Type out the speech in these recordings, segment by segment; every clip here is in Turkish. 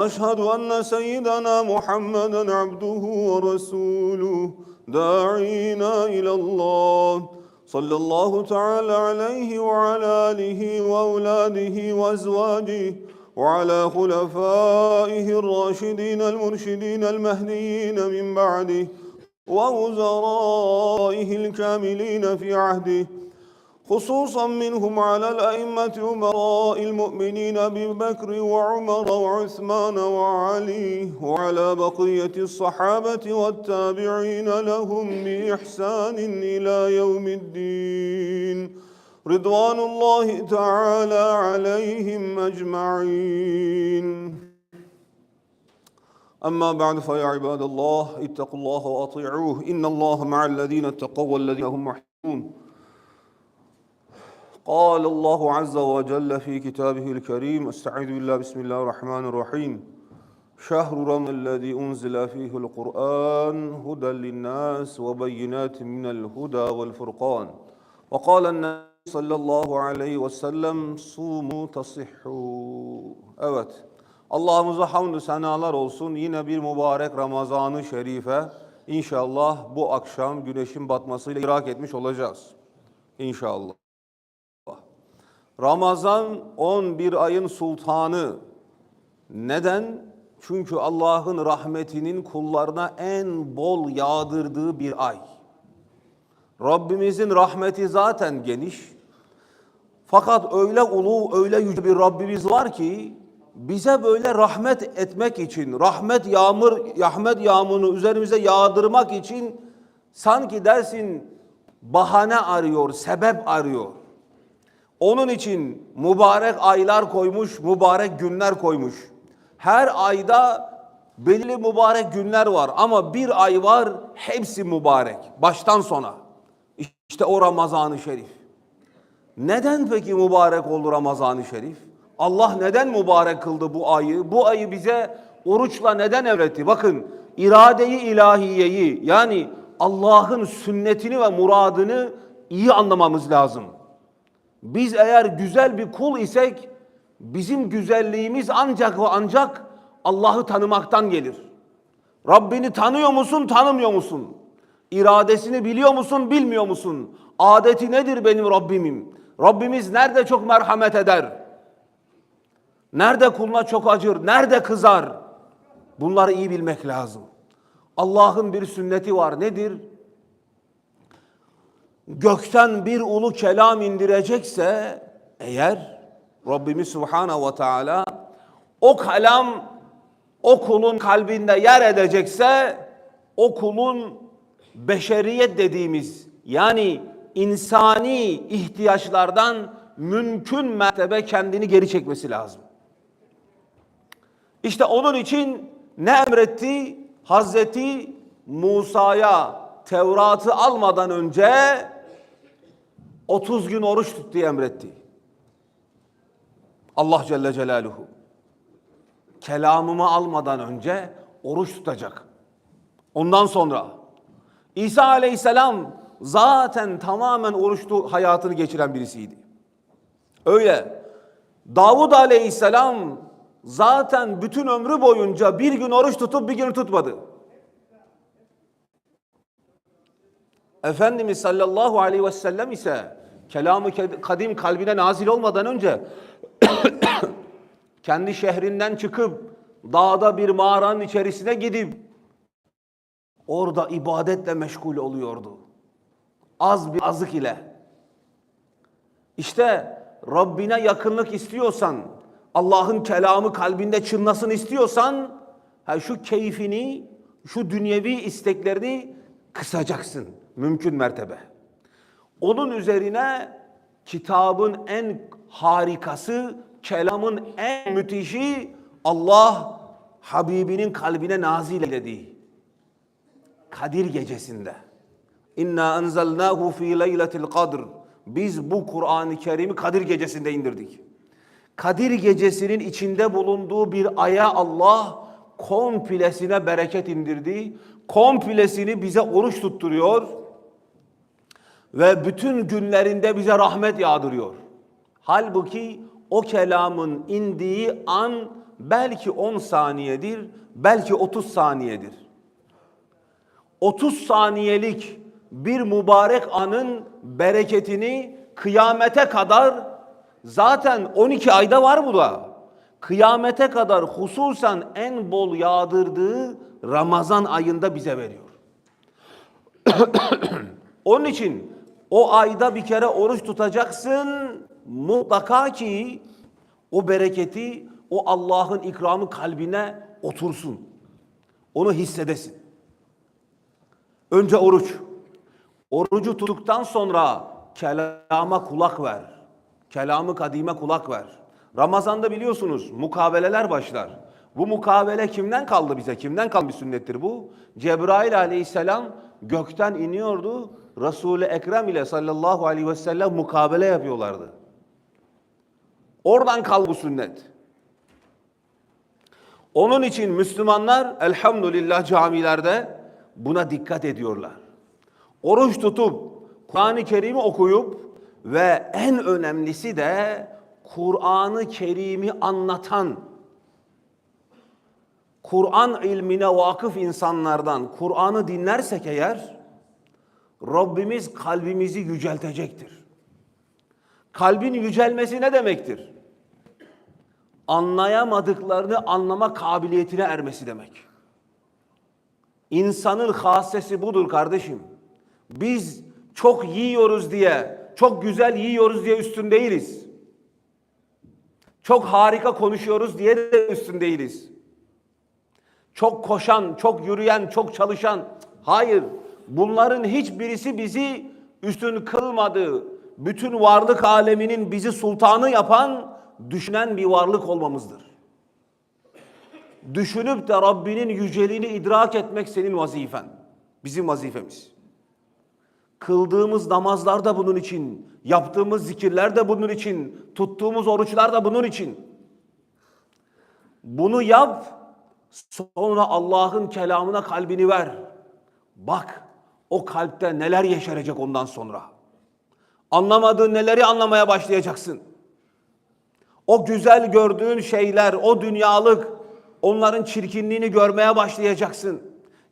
أشهد أن سيدنا محمدا عبده ورسوله داعينا إلى الله. صلى الله تعالى عليه وعلى آله وأولاده وأزواجه وعلى خلفائه الراشدين المرشدين المهديين من بعده ووزرائه الكاملين في عهده. خصوصا منهم على الأئمة أمراء المؤمنين أبي بكر وعمر وعثمان وعلي وعلى بقية الصحابة والتابعين لهم بإحسان إلى يوم الدين. رضوان الله تعالى عليهم أجمعين. أما بعد فيا عباد الله اتقوا الله وأطيعوه. إن الله مع الذين اتقوا والذين هم محسنون. قال الله عز وجل في كتابه الكريم استعيذ بالله بسم الله الرحمن الرحيم شهر رمضان الذي أنزل فيه القرآن هدى للناس وبينات من الهدى والفرقان وقال النبي صلى الله عليه وسلم صوموا تصحوا Evet. Allah'ımıza hamdü senalar olsun. Yine bir mübarek Ramazan-ı Şerife inşallah bu akşam güneşin batmasıyla idrak etmiş olacağız. İnşallah. Ramazan 11 ayın sultanı. Neden? Çünkü Allah'ın rahmetinin kullarına en bol yağdırdığı bir ay. Rabbimizin rahmeti zaten geniş. Fakat öyle ulu, öyle yüce bir Rabbimiz var ki bize böyle rahmet etmek için, rahmet yağmur, rahmet yağmurunu üzerimize yağdırmak için sanki dersin bahane arıyor, sebep arıyor. Onun için mübarek aylar koymuş, mübarek günler koymuş. Her ayda belli mübarek günler var ama bir ay var hepsi mübarek baştan sona. İşte o Ramazan-ı Şerif. Neden peki mübarek oldu Ramazan-ı Şerif? Allah neden mübarek kıldı bu ayı? Bu ayı bize oruçla neden emretti? Bakın iradeyi ilahiyeyi yani Allah'ın sünnetini ve muradını iyi anlamamız lazım. Biz eğer güzel bir kul isek bizim güzelliğimiz ancak ve ancak Allah'ı tanımaktan gelir. Rabbini tanıyor musun, tanımıyor musun? İradesini biliyor musun, bilmiyor musun? Adeti nedir benim Rabbimin? Rabbimiz nerede çok merhamet eder? Nerede kuluna çok acır? Nerede kızar? Bunları iyi bilmek lazım. Allah'ın bir sünneti var. Nedir? Gökten bir ulu kelam indirecekse eğer Rabbimiz Subhanahu ve Teala o kelam o kulun kalbinde yer edecekse o kulun beşeriyet dediğimiz yani insani ihtiyaçlardan mümkün mertebe kendini geri çekmesi lazım. İşte onun için ne emretti? Hazreti Musa'ya Tevrat'ı almadan önce 30 gün oruç tut diye emretti. Allah Celle Celaluhu. Kelamımı almadan önce oruç tutacak. Ondan sonra İsa Aleyhisselam zaten tamamen oruçlu hayatını geçiren birisiydi. Öyle. Davud Aleyhisselam zaten bütün ömrü boyunca bir gün oruç tutup bir gün tutmadı. Efendimiz sallallahu aleyhi ve sellem ise kelamı kadim kalbine nazil olmadan önce kendi şehrinden çıkıp dağda bir mağaranın içerisine gidip orada ibadetle meşgul oluyordu. Az bir azık ile. İşte Rabbine yakınlık istiyorsan, Allah'ın kelamı kalbinde çınlasın istiyorsan, ha şu keyfini, şu dünyevi isteklerini kısacaksın mümkün mertebe. Onun üzerine kitabın en harikası, kelamın en müthişi Allah Habibinin kalbine nazil eyledi. Kadir gecesinde. İnna enzelnahu fi leyletil kadr. Biz bu Kur'an-ı Kerim'i Kadir gecesinde indirdik. Kadir gecesinin içinde bulunduğu bir aya Allah komplesine bereket indirdi. Komplesini bize oruç tutturuyor ve bütün günlerinde bize rahmet yağdırıyor. Halbuki o kelamın indiği an belki 10 saniyedir, belki 30 saniyedir. 30 saniyelik bir mübarek anın bereketini kıyamete kadar zaten 12 ayda var bu da. Kıyamete kadar hususen en bol yağdırdığı Ramazan ayında bize veriyor. Onun için o ayda bir kere oruç tutacaksın mutlaka ki o bereketi o Allah'ın ikramı kalbine otursun. Onu hissedesin. Önce oruç. Orucu tuttuktan sonra kelama kulak ver. Kelamı kadime kulak ver. Ramazanda biliyorsunuz mukabeleler başlar. Bu mukabele kimden kaldı bize? Kimden kalmış sünnettir bu? Cebrail aleyhisselam gökten iniyordu. Resul-i Ekrem ile sallallahu aleyhi ve sellem mukabele yapıyorlardı. Oradan kal bu sünnet. Onun için Müslümanlar elhamdülillah camilerde buna dikkat ediyorlar. Oruç tutup Kur'an-ı Kerim'i okuyup ve en önemlisi de Kur'an-ı Kerim'i anlatan Kur'an ilmine vakıf insanlardan Kur'an'ı dinlersek eğer Rabbimiz kalbimizi yüceltecektir. Kalbin yücelmesi ne demektir? Anlayamadıklarını anlama kabiliyetine ermesi demek. İnsanın hasesi budur kardeşim. Biz çok yiyoruz diye, çok güzel yiyoruz diye üstün değiliz. Çok harika konuşuyoruz diye de üstün değiliz. Çok koşan, çok yürüyen, çok çalışan. Hayır. Bunların hiçbirisi bizi üstün kılmadı. Bütün varlık aleminin bizi sultanı yapan düşünen bir varlık olmamızdır. Düşünüp de Rabbinin yüceliğini idrak etmek senin vazifen. Bizim vazifemiz. Kıldığımız namazlar da bunun için, yaptığımız zikirler de bunun için, tuttuğumuz oruçlar da bunun için. Bunu yap, sonra Allah'ın kelamına kalbini ver. Bak, o kalpte neler yeşerecek ondan sonra. Anlamadığın neleri anlamaya başlayacaksın. O güzel gördüğün şeyler, o dünyalık, onların çirkinliğini görmeye başlayacaksın.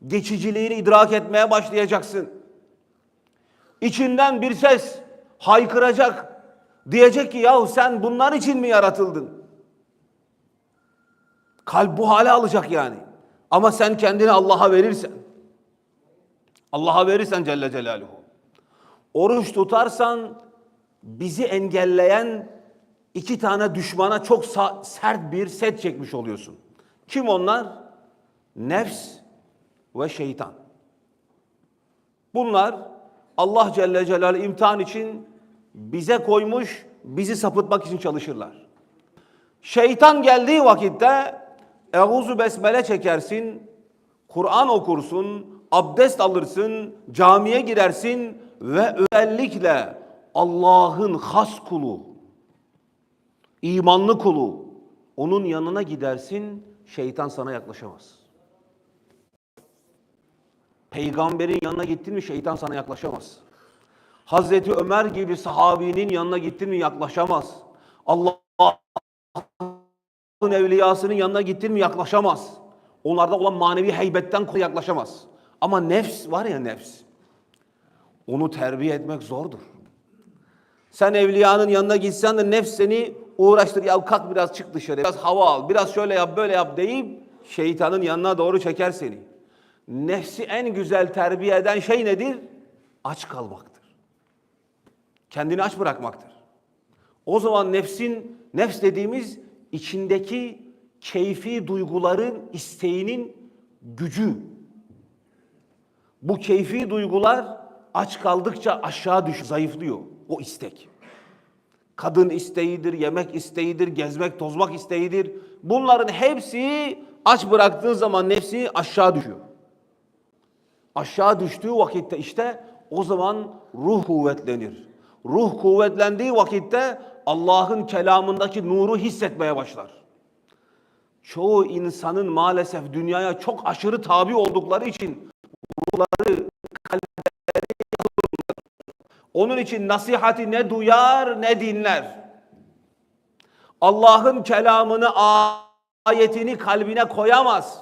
Geçiciliğini idrak etmeye başlayacaksın. İçinden bir ses haykıracak. Diyecek ki yahu sen bunlar için mi yaratıldın? Kalp bu hale alacak yani. Ama sen kendini Allah'a verirsen, Allah'a verirsen Celle Celaluhu. Oruç tutarsan bizi engelleyen iki tane düşmana çok sert bir set çekmiş oluyorsun. Kim onlar? Nefs ve şeytan. Bunlar Allah Celle Celaluhu imtihan için bize koymuş, bizi sapıtmak için çalışırlar. Şeytan geldiği vakitte Euzu besmele çekersin, Kur'an okursun, abdest alırsın, camiye girersin ve özellikle Allah'ın has kulu, imanlı kulu, onun yanına gidersin, şeytan sana yaklaşamaz. Peygamberin yanına gittin mi şeytan sana yaklaşamaz. Hazreti Ömer gibi sahabinin yanına gittin mi yaklaşamaz. Allah'ın evliyasının yanına gittin mi yaklaşamaz. Onlarda olan manevi heybetten yaklaşamaz. Ama nefs var ya nefs. Onu terbiye etmek zordur. Sen evliyanın yanına gitsen de nefs seni uğraştır. Ya kalk biraz çık dışarı, biraz hava al, biraz şöyle yap, böyle yap deyip şeytanın yanına doğru çeker seni. Nefsi en güzel terbiye eden şey nedir? Aç kalmaktır. Kendini aç bırakmaktır. O zaman nefsin, nefs dediğimiz içindeki keyfi duyguların isteğinin gücü. Bu keyfi duygular aç kaldıkça aşağı düş, zayıflıyor o istek. Kadın isteğidir, yemek isteğidir, gezmek, tozmak isteğidir. Bunların hepsi aç bıraktığın zaman nefsi aşağı düşüyor. Aşağı düştüğü vakitte işte o zaman ruh kuvvetlenir. Ruh kuvvetlendiği vakitte Allah'ın kelamındaki nuru hissetmeye başlar. Çoğu insanın maalesef dünyaya çok aşırı tabi oldukları için ruhları, kalpleri onun için nasihati ne duyar ne dinler. Allah'ın kelamını ayetini kalbine koyamaz.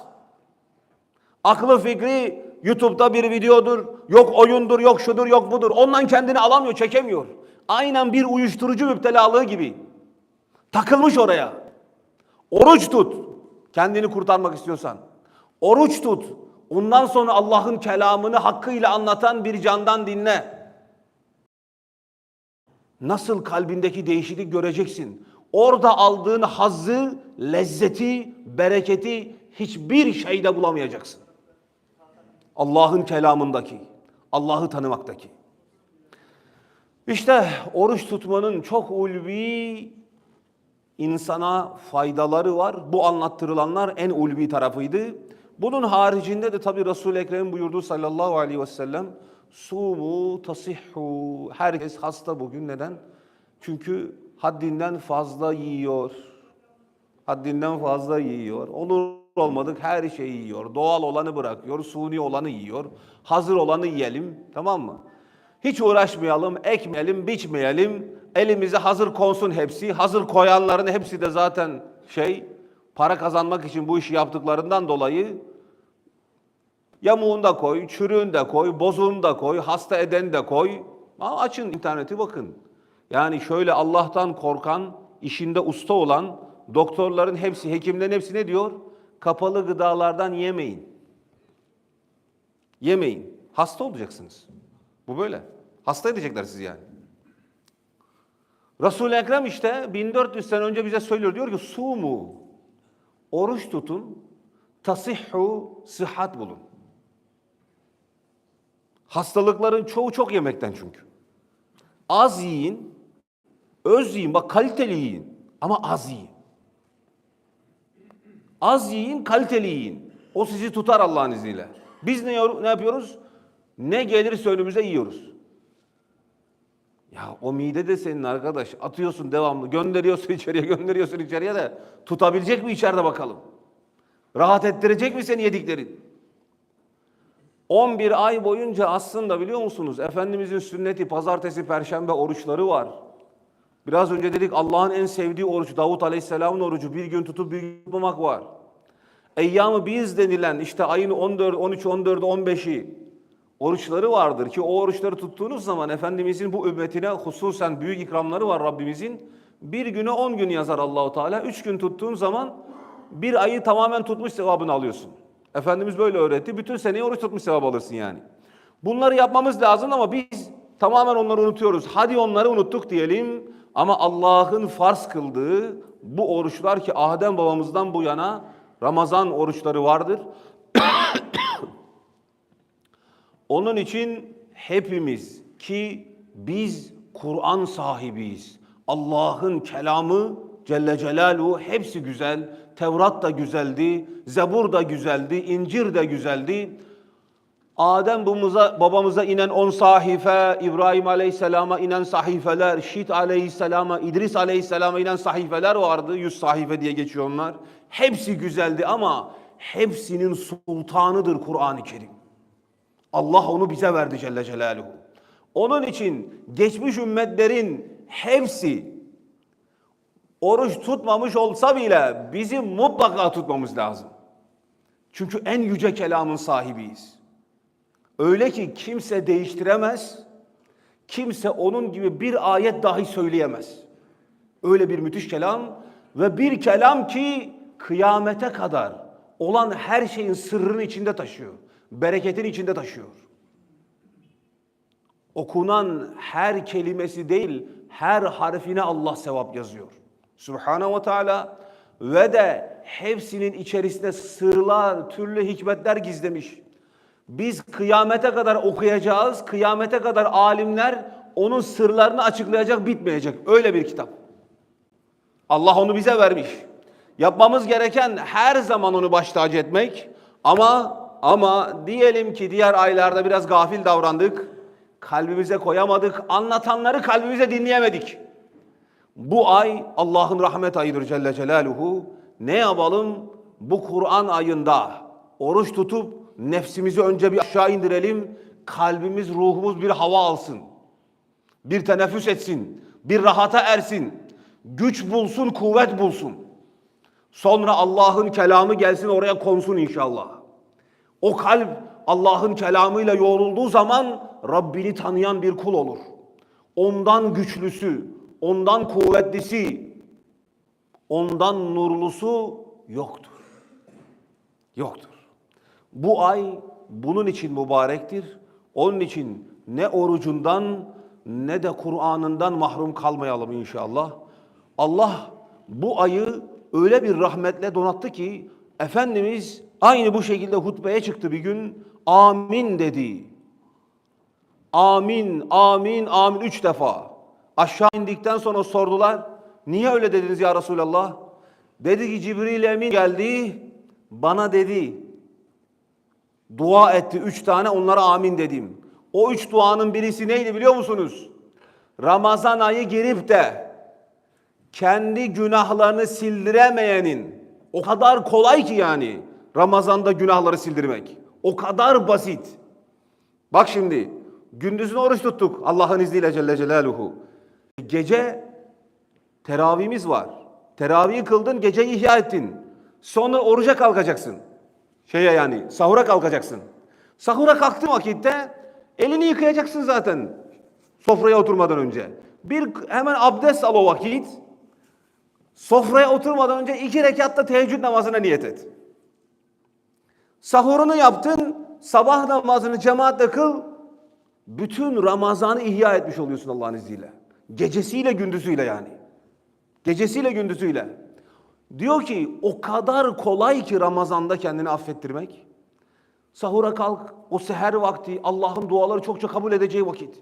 Aklı fikri YouTube'da bir videodur, yok oyundur, yok şudur, yok budur. Ondan kendini alamıyor, çekemiyor. Aynen bir uyuşturucu müptelalığı gibi. Takılmış oraya. Oruç tut. Kendini kurtarmak istiyorsan. Oruç tut. Ondan sonra Allah'ın kelamını hakkıyla anlatan bir candan dinle. Nasıl kalbindeki değişiklik göreceksin. Orada aldığın hazzı, lezzeti, bereketi hiçbir şeyde bulamayacaksın. Allah'ın kelamındaki, Allah'ı tanımaktaki. İşte oruç tutmanın çok ulvi insana faydaları var. Bu anlattırılanlar en ulvi tarafıydı. Bunun haricinde de tabi Resul-i Ekrem buyurdu sallallahu aleyhi ve sellem Sumu tasihhu. Herkes hasta bugün. Neden? Çünkü haddinden fazla yiyor. Haddinden fazla yiyor. Olur olmadık her şeyi yiyor. Doğal olanı bırakıyor. Suni olanı yiyor. Hazır olanı yiyelim. Tamam mı? Hiç uğraşmayalım, ekmeyelim, biçmeyelim. Elimize hazır konsun hepsi. Hazır koyanların hepsi de zaten şey para kazanmak için bu işi yaptıklarından dolayı yamuğunu da koy, çürüğünü de koy, bozuğunu da koy, hasta edeni de koy. Ama açın interneti bakın. Yani şöyle Allah'tan korkan, işinde usta olan doktorların hepsi, hekimlerin hepsi ne diyor? Kapalı gıdalardan yemeyin. Yemeyin. Hasta olacaksınız. Bu böyle. Hasta edecekler sizi yani. Resul-i Ekrem işte 1400 sene önce bize söylüyor. Diyor ki sumu. Oruç tutun. Tasihhu. Sıhhat bulun. Hastalıkların çoğu çok yemekten çünkü. Az yiyin. Öz yiyin. Bak kaliteli yiyin. Ama az yiyin. Az yiyin, kaliteli yiyin. O sizi tutar Allah'ın izniyle. Biz ne, ne yapıyoruz? Ne gelirse önümüze yiyoruz. Ya o mide de senin arkadaş. Atıyorsun devamlı. Gönderiyorsun içeriye, gönderiyorsun içeriye de tutabilecek mi içeride bakalım? Rahat ettirecek mi seni yediklerin? 11 ay boyunca aslında biliyor musunuz? Efendimizin sünneti pazartesi, perşembe oruçları var. Biraz önce dedik Allah'ın en sevdiği oruç Davut Aleyhisselam'ın orucu bir gün tutup bir gün tutmamak var. Eyyamı biz denilen işte ayın 14, 13, 14, 15'i oruçları vardır ki o oruçları tuttuğunuz zaman Efendimizin bu ümmetine hususen büyük ikramları var Rabbimizin. Bir güne 10 gün yazar Allahu Teala. Üç gün tuttuğun zaman bir ayı tamamen tutmuş sevabını alıyorsun. Efendimiz böyle öğretti. Bütün seneyi oruç tutmuş sevap alırsın yani. Bunları yapmamız lazım ama biz tamamen onları unutuyoruz. Hadi onları unuttuk diyelim. Ama Allah'ın farz kıldığı bu oruçlar ki Adem babamızdan bu yana Ramazan oruçları vardır. Onun için hepimiz ki biz Kur'an sahibiyiz. Allah'ın kelamı Celle Celaluhu hepsi güzel. Tevrat da güzeldi, Zebur da güzeldi, İncir de güzeldi. Adem babamıza, babamıza inen on sahife, İbrahim Aleyhisselam'a inen sahifeler, Şit Aleyhisselam'a, İdris Aleyhisselam'a inen sahifeler vardı. Yüz sahife diye geçiyor onlar. Hepsi güzeldi ama hepsinin sultanıdır Kur'an-ı Kerim. Allah onu bize verdi Celle Celaluhu. Onun için geçmiş ümmetlerin hepsi oruç tutmamış olsa bile bizim mutlaka tutmamız lazım. Çünkü en yüce kelamın sahibiyiz. Öyle ki kimse değiştiremez, kimse onun gibi bir ayet dahi söyleyemez. Öyle bir müthiş kelam ve bir kelam ki kıyamete kadar olan her şeyin sırrını içinde taşıyor. Bereketin içinde taşıyor. Okunan her kelimesi değil, her harfine Allah sevap yazıyor. Subhanahu ve Teala ve de hepsinin içerisinde sırlar, türlü hikmetler gizlemiş. Biz kıyamete kadar okuyacağız, kıyamete kadar alimler onun sırlarını açıklayacak, bitmeyecek. Öyle bir kitap. Allah onu bize vermiş. Yapmamız gereken her zaman onu baş tacı etmek. Ama ama diyelim ki diğer aylarda biraz gafil davrandık. Kalbimize koyamadık. Anlatanları kalbimize dinleyemedik. Bu ay Allah'ın rahmet ayıdır Celle Celaluhu. Ne yapalım? Bu Kur'an ayında oruç tutup nefsimizi önce bir aşağı indirelim. Kalbimiz, ruhumuz bir hava alsın. Bir teneffüs etsin. Bir rahata ersin. Güç bulsun, kuvvet bulsun. Sonra Allah'ın kelamı gelsin oraya konsun inşallah. O kalp Allah'ın kelamıyla yoğrulduğu zaman Rabbini tanıyan bir kul olur. Ondan güçlüsü, ondan kuvvetlisi, ondan nurlusu yoktur. Yoktur. Bu ay bunun için mübarektir. Onun için ne orucundan ne de Kur'an'ından mahrum kalmayalım inşallah. Allah bu ayı öyle bir rahmetle donattı ki Efendimiz aynı bu şekilde hutbeye çıktı bir gün. Amin dedi. Amin, amin, amin üç defa. Aşağı indikten sonra sordular. Niye öyle dediniz ya Resulallah? Dedi ki Cibril Emin geldi. Bana dedi. Dua etti üç tane onlara amin dedim. O üç duanın birisi neydi biliyor musunuz? Ramazan ayı girip de kendi günahlarını sildiremeyenin o kadar kolay ki yani Ramazan'da günahları sildirmek. O kadar basit. Bak şimdi gündüzün oruç tuttuk Allah'ın izniyle Celle Celaluhu. Gece teravihimiz var. Teravihi kıldın geceyi ihya ettin. Sonra oruca kalkacaksın. Şeye yani sahura kalkacaksın. Sahura kalktığın vakitte elini yıkayacaksın zaten sofraya oturmadan önce. Bir hemen abdest al o vakit. Sofraya oturmadan önce iki rekatta teheccüd namazına niyet et. Sahurunu yaptın, sabah namazını cemaatle kıl. Bütün Ramazan'ı ihya etmiş oluyorsun Allah'ın izniyle. Gecesiyle gündüzüyle yani. Gecesiyle gündüzüyle. Diyor ki o kadar kolay ki Ramazan'da kendini affettirmek. Sahura kalk, o seher vakti Allah'ın duaları çokça kabul edeceği vakit.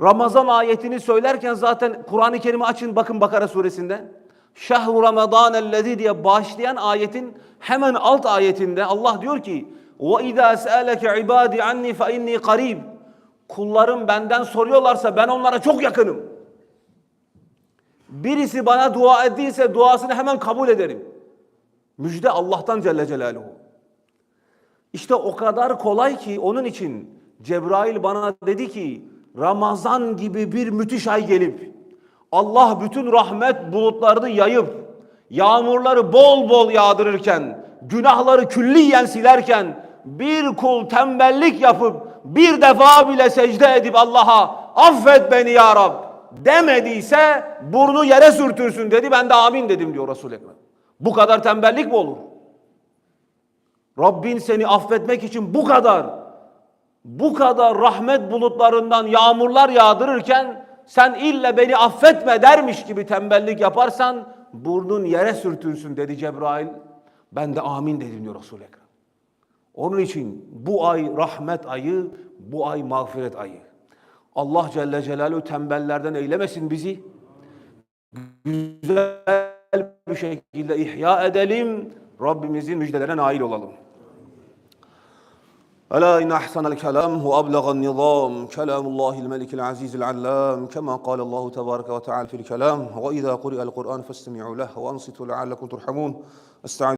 Ramazan ayetini söylerken zaten Kur'an-ı Kerim'i açın bakın Bakara suresinde. Şehru Ramazan ellezî diye başlayan ayetin hemen alt ayetinde Allah diyor ki se'eleke ibâdî anni fe inni qarîb. Kullarım benden soruyorlarsa ben onlara çok yakınım. Birisi bana dua ettiyse duasını hemen kabul ederim. Müjde Allah'tan Celle Celaluhu. İşte o kadar kolay ki onun için Cebrail bana dedi ki Ramazan gibi bir müthiş ay gelip Allah bütün rahmet bulutlarını yayıp yağmurları bol bol yağdırırken günahları külliyen silerken bir kul tembellik yapıp bir defa bile secde edip Allah'a affet beni ya Rab demediyse burnu yere sürtürsün dedi ben de amin dedim diyor Resul-i Ekrem. Bu kadar tembellik mi olur? Rabbin seni affetmek için bu kadar bu kadar rahmet bulutlarından yağmurlar yağdırırken sen ille beni affetme dermiş gibi tembellik yaparsan burnun yere sürtünsün dedi Cebrail. Ben de amin dedim diyor Resul-i Ekrem. Onun için bu ay rahmet ayı, bu ay mağfiret ayı. Allah Celle Celaluhu tembellerden eylemesin bizi. Güzel bir şekilde ihya edelim. Rabbimizin müjdelerine nail olalım. ألا إن أحسن الكلام وأبلغ النظام كلام الله الملك العزيز العلام كما قال الله تبارك وتعالى في الكلام وإذا قرئ القرآن فاستمعوا له وأنصتوا لعلكم ترحمون استعين